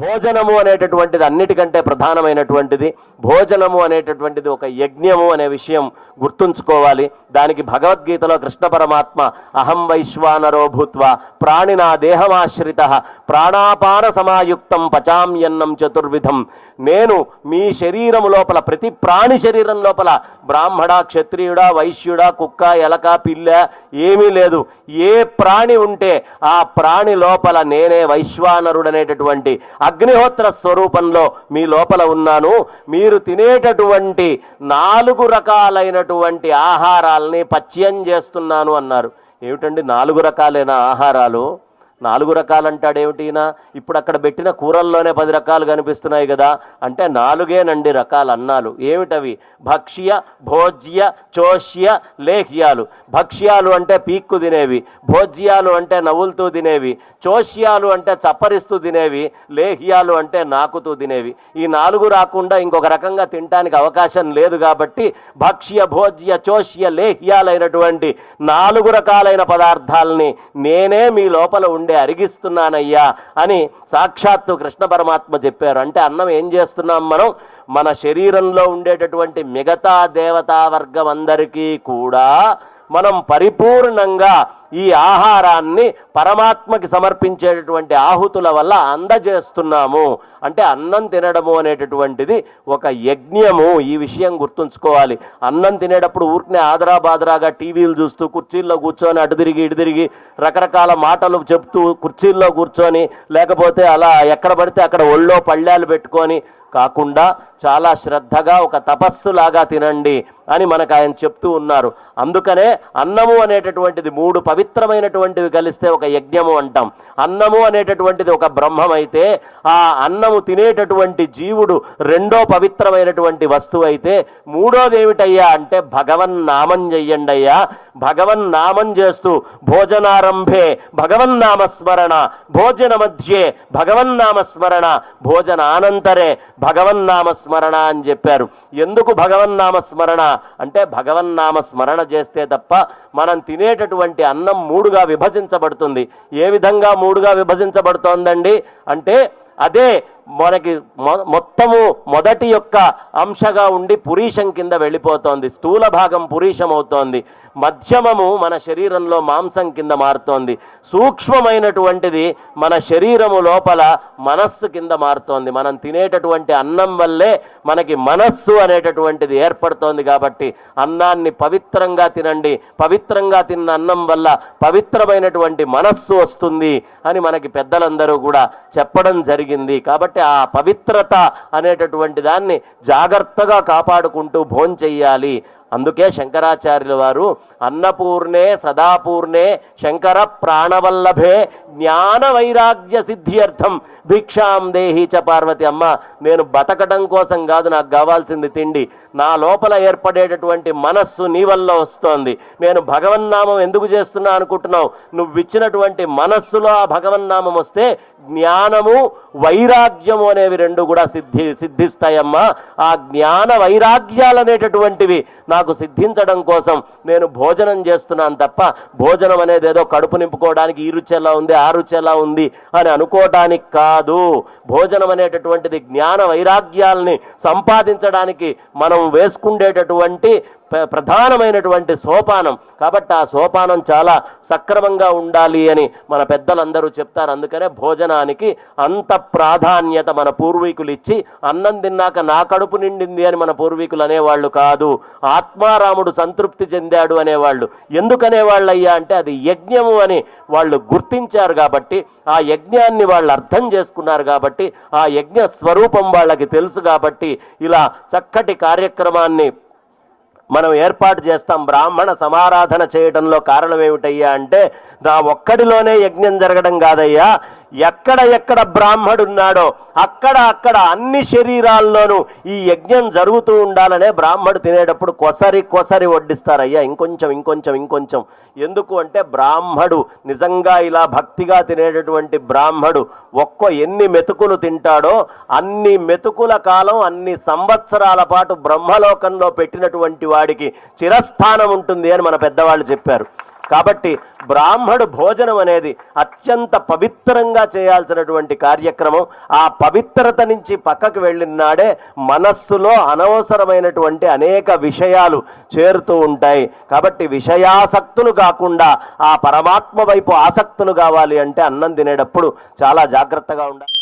భోజనము అనేటటువంటిది అన్నిటికంటే ప్రధానమైనటువంటిది. భోజనము అనేటటువంటిది ఒక యజ్ఞము అనే విషయం గుర్తుంచుకోవాలి. దానికి భగవద్గీతలో కృష్ణ పరమాత్మ అహం వైశ్వానరో భూత్వ ప్రాణినా దేహమాశ్రిత ప్రాణాపాన సమాయుక్తం పచామ్యన్నం చతుర్విధం. నేను మీ శరీరము లోపల ప్రతి ప్రాణి శరీరం లోపల బ్రాహ్మణ క్షత్రియుడా వైశ్యుడా కుక్క ఎలక పిల్ల ఏమీ లేదు. ఏ ప్రాణి ఉంటే ఆ ప్రాణి లోపల నేనే వైశ్వానరుడనేటటువంటి అగ్నిహోత్ర స్వరూపంలో మీ లోపల ఉన్నాను. మీరు తినేటటువంటి నాలుగు రకాలైనటువంటి ఆహారాల్ని పచ్యం చేస్తున్నాను అన్నారు. ఏమిటండి నాలుగు రకాలైన ఆహారాలు? నాలుగు రకాలు అంటాడేమిటి ఈయన? ఇప్పుడు అక్కడ పెట్టిన కూరల్లోనే పది రకాలు కనిపిస్తున్నాయి కదా. అంటే నాలుగేనండి రకాల అన్నాలు ఏమిటవి? భక్ష్య భోజ్య చోష్య లేహ్యాలు. భక్ష్యాలు అంటే పీక్కు తినేవి. భోజ్యాలు అంటే నవ్వులుతూ తినేవి. చోష్యాలు అంటే చప్పరిస్తూ తినేవి. లేహ్యాలు అంటే నాకుతూ తినేవి. ఈ నాలుగు రాకుండా ఇంకొక రకంగా తినటానికి అవకాశం లేదు కాబట్టి భక్ష్య భోజ్య చోష్య లేహ్యాలైనటువంటి నాలుగు రకాలైన పదార్థాలని నేనే మీ లోపల ఉండే అరిగిస్తున్నానయ్యా అని సాక్షాత్తు కృష్ణ పరమాత్మ చెప్పారు. అంటే అన్నం ఏం చేస్తున్నాం మనం? మన శరీరంలో ఉండేటటువంటి మిగతా దేవతా వర్గం అందరికీ కూడా మనం పరిపూర్ణంగా ఈ ఆహారాన్ని పరమాత్మకి సమర్పించేటటువంటి ఆహుతుల వల్ల అందజేస్తున్నాము. అంటే అన్నం తినడము అనేటటువంటిది ఒక యజ్ఞము. ఈ విషయం గుర్తుంచుకోవాలి. అన్నం తినేటప్పుడు ఊరికనే ఆదరా బాదరాగా టీవీలు చూస్తూ కుర్చీల్లో కూర్చొని అటు తిరిగి ఇటు తిరిగి రకరకాల మాటలు చెప్తూ కుర్చీల్లో కూర్చొని లేకపోతే అలా ఎక్కడ పడితే అక్కడ ఒళ్ళో పళ్ళాలు పెట్టుకొని కాకుండా చాలా శ్రద్ధగా ఒక తపస్సులాగా తినండి. అని మనకు ఆయన చెప్తూ ఉన్నారు. అందుకనే అన్నము అనేటటువంటిది మూడు పవిత్రమైనటువంటివి కలిస్తే ఒక యజ్ఞము అంటాం. అన్నము అనేటటువంటిది ఒక బ్రహ్మమైతే ఆ అన్నము తినేటటువంటి జీవుడు రెండో పవిత్రమైనటువంటి వస్తువు అయితే మూడోది ఏమిటయ్యా అంటే భగవన్నామం చెయ్యండి అయ్యా భగవన్నామం చేస్తూ భోజనారంభే భగవన్నామస్మరణ భోజన మధ్యే భగవన్నామస్మరణ భోజనానంతరే భగవన్నామస్మరణ అని చెప్పారు. ఎందుకు భగవన్నామస్మరణ అంటే భగవన్నామ స్మరణ చేస్తే తప్ప మనం తినేటటువంటి అన్నం మూడుగా విభజించబడుతుంది. ఏ విధంగా మూడుగా విభజించబడుతోందండి? అంటే అదే మనకి మొ- మొత్తము మొదటి యొక్క అంశగా ఉండి పురీషం కింద వెళ్ళిపోతోంది. స్థూల భాగం పురీషం అవుతోంది మధ్యమము మన శరీరంలో మాంసం కింద మారుతోంది. సూక్ష్మమైనటువంటిది మన శరీరము లోపల మనస్సు కింద మారుతోంది. మనం తినేటటువంటి అన్నం వల్లే మనకి మనస్సు అనేటటువంటిది ఏర్పడుతోంది కాబట్టి అన్నాన్ని పవిత్రంగా తినండి. పవిత్రంగా తిన్న అన్నం వల్ల పవిత్రమైనటువంటి మనస్సు వస్తుంది అని మనకి పెద్దలందరూ కూడా చెప్పడం జరిగింది. కాబట్టి ఆ పవిత్రత అనేటటువంటి దాన్ని జాగ్రత్తగా కాపాడుకుంటూ భోంచెయ్యాలి అందుకే శంకరాచార్యుల వారు అన్నపూర్ణే సదాపూర్ణే శంకర ప్రాణవల్లభే జ్ఞాన వైరాగ్య సిద్ధి అర్థం భిక్షాం దేహి చ పార్వతి. అమ్మ నేను బతకడం కోసం కాదు నాకు కావాల్సింది తిండి. నా లోపల ఏర్పడేటటువంటి మనస్సు నీ వల్ల వస్తోంది. నేను భగవన్నామం ఎందుకు చేస్తున్నా అనుకుంటున్నావు? నువ్వు ఇచ్చినటువంటి మనస్సులో ఆ భగవన్నామం వస్తే జ్ఞానము వైరాగ్యము అనేవి రెండు కూడా సిద్ధి సిద్ధిస్తాయమ్మా. ఆ జ్ఞాన వైరాగ్యాలు అనేటటువంటివి నాకు సిద్ధించడం కోసం నేను భోజనం చేస్తున్నాను తప్ప భోజనం అనేది ఏదో కడుపు నింపుకోవడానికి ఈ రుచి ఎలా ఉంది ఆ రుచి ఎలా ఉంది అని అనుకోవటానికి కాదు. భోజనం అనేటటువంటిది జ్ఞాన వైరాగ్యాల్ని సంపాదించడానికి మనం వేసుకుండేటటువంటి ప్రధానమైనటువంటి సోపానం. కాబట్టి ఆ సోపానం చాలా సక్రమంగా ఉండాలి అని మన పెద్దలందరూ చెప్తారు. అందుకనే భోజనానికి అంత ప్రాధాన్యత మన పూర్వీకులు ఇచ్చి అన్నం తిన్నాక నా కడుపు నిండింది అని మన పూర్వీకులు అనేవాళ్ళు కాదు. ఆత్మారాముడు సంతృప్తి చెందాడు అనేవాళ్ళు. ఎందుకనేవాళ్ళు అయ్యా అంటే అది యజ్ఞము అని వాళ్ళు గుర్తించారు కాబట్టి ఆ యజ్ఞాన్ని వాళ్ళు అర్థం చేసుకున్నారు కాబట్టి ఆ యజ్ఞ స్వరూపం వాళ్ళకి తెలుసు కాబట్టి ఇలా చక్కటి కార్యక్రమాన్ని మనం ఏర్పాటు చేస్తాం బ్రాహ్మణ సమారాధన చేయడంలో కారణం ఏమిటయ్యా అంటే నా ఒక్కడిలోనే యజ్ఞం జరగడం కాదయ్యా. ఎక్కడ ఎక్కడ బ్రాహ్మడున్నాడో అక్కడ అక్కడ అన్ని శరీరాల్లోనూ ఈ యజ్ఞం జరుగుతూ ఉండాలనే బ్రాహ్మడు తినేటప్పుడు కొసరి కొసరి వడ్డిస్తారయ్యా. ఇంకొంచెం ఇంకొంచెం ఇంకొంచెం. ఎందుకు అంటే బ్రాహ్మడు నిజంగా ఇలా భక్తిగా తినేటటువంటి బ్రాహ్మడు ఒక్కో ఎన్ని మెతుకులు తింటాడో అన్ని మెతుకుల కాలం అన్ని సంవత్సరాల పాటు బ్రహ్మలోకంలో పెట్టినటువంటి వాడికి చిరస్థానం ఉంటుంది అని మన పెద్దవాళ్ళు చెప్పారు. కాబట్టి బ్రాహ్మడు భోజనం అనేది అత్యంత పవిత్రంగా చేయాల్సినటువంటి కార్యక్రమం. ఆ పవిత్రత నుంచి పక్కకు వెళ్ళినాడే మనస్సులో అనవసరమైనటువంటి అనేక విషయాలు చేరుతూ ఉంటాయి. కాబట్టి విషయాసక్తులు కాకుండా ఆ పరమాత్మ వైపు ఆసక్తులు కావాలి అంటే అన్నం తినేటప్పుడు చాలా జాగ్రత్తగా ఉండాలి.